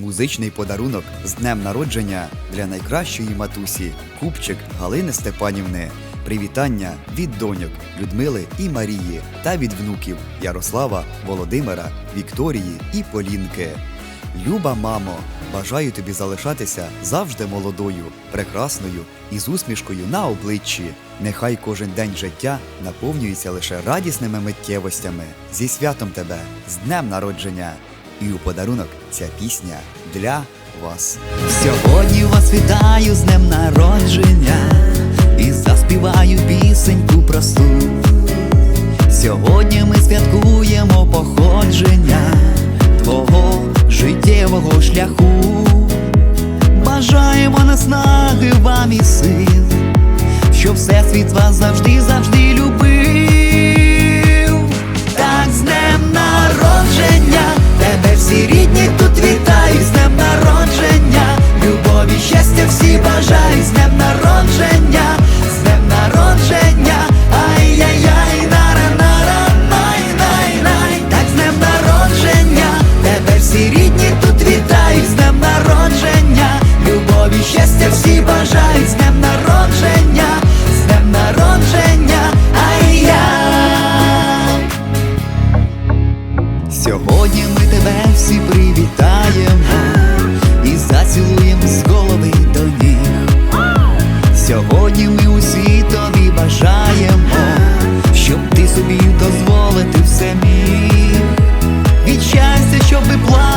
Музичний подарунок з днем народження для найкращої матусі Купчик Галини Степанівни. Привітання від доньок Людмили і Марії та від внуків Ярослава, Володимира, Вікторії і Полінки. Люба мамо, бажаю тобі залишатися завжди молодою, прекрасною і з усмішкою на обличчі. Нехай кожен день життя наповнюється лише радісними миттєвостями. Зі святом тебе, з днем народження! І у подарунок ця пісня для вас. Сьогодні вас вітаю з днем народження і заспіваю пісеньку просту. Сьогодні ми святкуємо походження твого життєвого шляху. Бажаємо наснаги вам і сил, щоб всесвіт вас завжди, щоб і плакати